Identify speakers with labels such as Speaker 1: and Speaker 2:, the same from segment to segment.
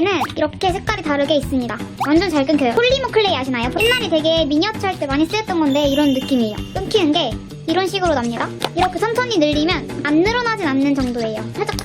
Speaker 1: 는 이렇게 색깔이 다르게 있습니다. 완전 잘 끊겨요. 폴리머 클레이 아시나요? 옛날에 되게 미니어처 할 때 많이 쓰였던 건데 이런 느낌이에요. 끊기는 게 이런 식으로 납니다. 이렇게 천천히 늘리면 안 늘어나진 않는 정도예요. 살짝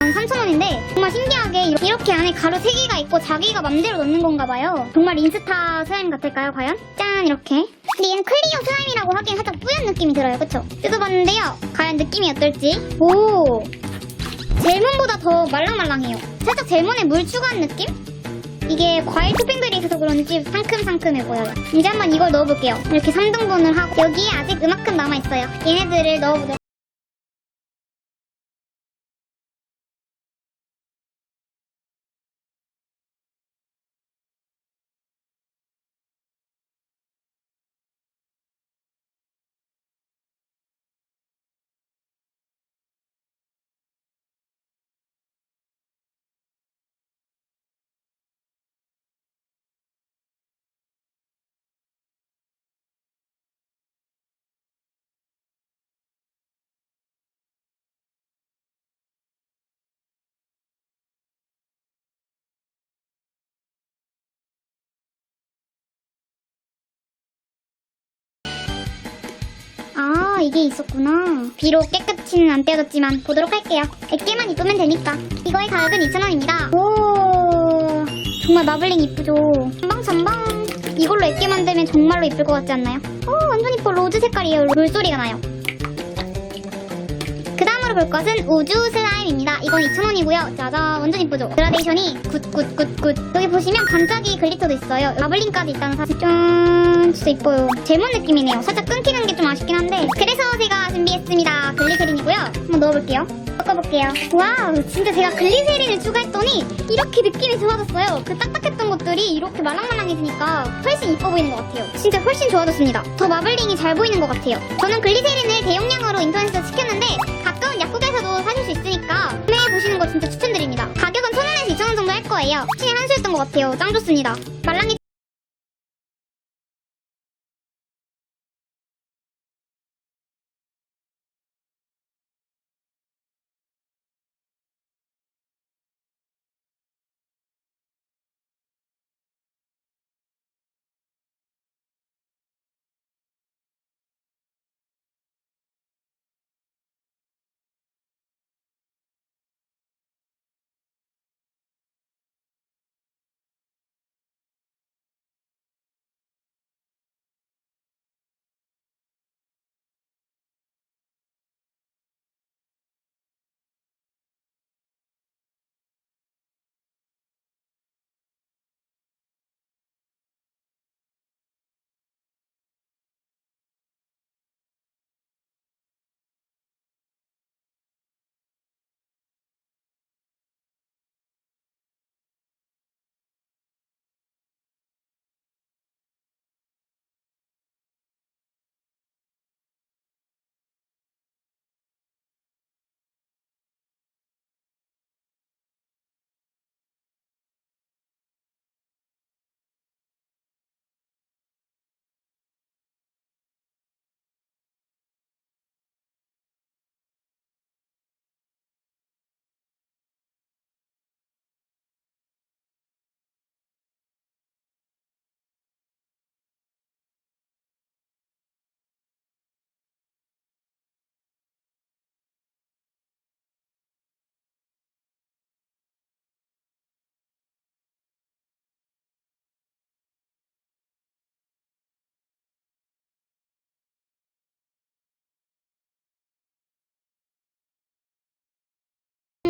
Speaker 1: 한 3,000원인데 정말 신기하게 이렇게 안에 가루 3개가 있고 자기가 맘대로 넣는 건가 봐요. 정말 인스타 슬라임 같을까요 과연? 짠 이렇게. 근데 얘는 클리어 슬라임이라고 하기엔 살짝 뿌연 느낌이 들어요. 그쵸? 뜯어봤는데요. 과연 느낌이 어떨지. 오 젤몬보다 더 말랑말랑해요. 살짝 젤몬에 물 추가한 느낌? 이게 과일 토핑들이 있어서 그런지 상큼상큼해 보여요. 이제 한번 이걸 넣어볼게요. 이렇게 3등분을 하고 여기에 아직 이만큼 남아있어요. 얘네들을 넣어보도록 아 이게 있었구나. 비록 깨끗이는 안 떼어졌지만 보도록 할게요. 액계만 이쁘면 되니까. 이거의 가격은 2,000원입니다. 오 정말 마블링 이쁘죠? 전방 전방. 이걸로 액계 만들면 정말로 이쁠 것 같지 않나요? 오 완전 이뻐. 로즈 색깔이에요. 물소리가 나요 볼 것은 우주 슬라임입니다. 이건 2,000원이고요. 짜잔, 완전 이쁘죠? 그라데이션이 굿굿굿굿. 여기 보시면 반짝이 글리터도 있어요. 마블링까지 있다는 사실 짠, 진짜 이뻐요. 제몬 느낌이네요. 살짝 끊기는 게 좀 아쉽긴 한데. 그래서 제가 준비했습니다. 글리세린이고요. 한번 넣어볼게요. 섞어볼게요. 와우, 진짜 제가 글리세린을 추가했더니 이렇게 느낌이 좋아졌어요. 그 딱딱했던 것들이 이렇게 말랑말랑해지니까 훨씬 이뻐 보이는 것 같아요. 진짜 훨씬 좋아졌습니다. 더 마블링이 잘 보이는 것 같아요. 저는 글리세린을 대용량으로 인터넷에서 시켰는데 사실 수 있으니까 구매해 보시는 거 진짜 추천드립니다. 가격은 1,000원에서 2,000원 정도 할 거예요. 신의 한 수였던 것 같아요. 짱 좋습니다. 말랑이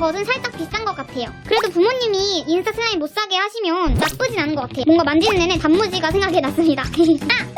Speaker 1: 것은 살짝 비싼 것 같아요. 그래도 부모님이 인스타 슬라임 못 사게 하시면 나쁘진 않은 것 같아요. 뭔가 만지는 내내 단무지가 생각이 났습니다. 아,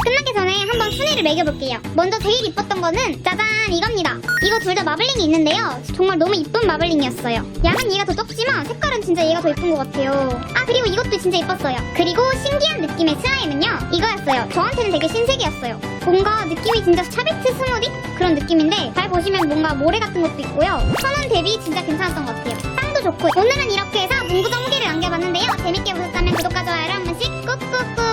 Speaker 1: 끝나기 전에 한번 순위를 매겨볼게요. 먼저 제일 이뻤던 거는 짜잔 이겁니다. 이거 둘 다 마블링이 있는데요. 정말 너무 이쁜 마블링이었어요. 양은 얘가 더 적지만 색깔은 진짜 얘가 더 이쁜 것 같아요. 아 그리고 이것도 진짜 이뻤어요. 그리고 신기한 느낌의 슬라임은요. 이거였어요. 저한테는 되게 신세계였어요. 뭔가 느낌이 진짜 샤베트 스무디? 그런 느낌인데 잘 보시면 뭔가 모래 같은 것도 있고요. 천원 대비 진짜 괜찮았던 것 같아요. 향도 좋고 오늘은 이렇게 해서 문구정 후기를 남겨봤는데요. 재밌게 보셨다면 구독과 좋아요를 한 번씩 꾹꾹꾹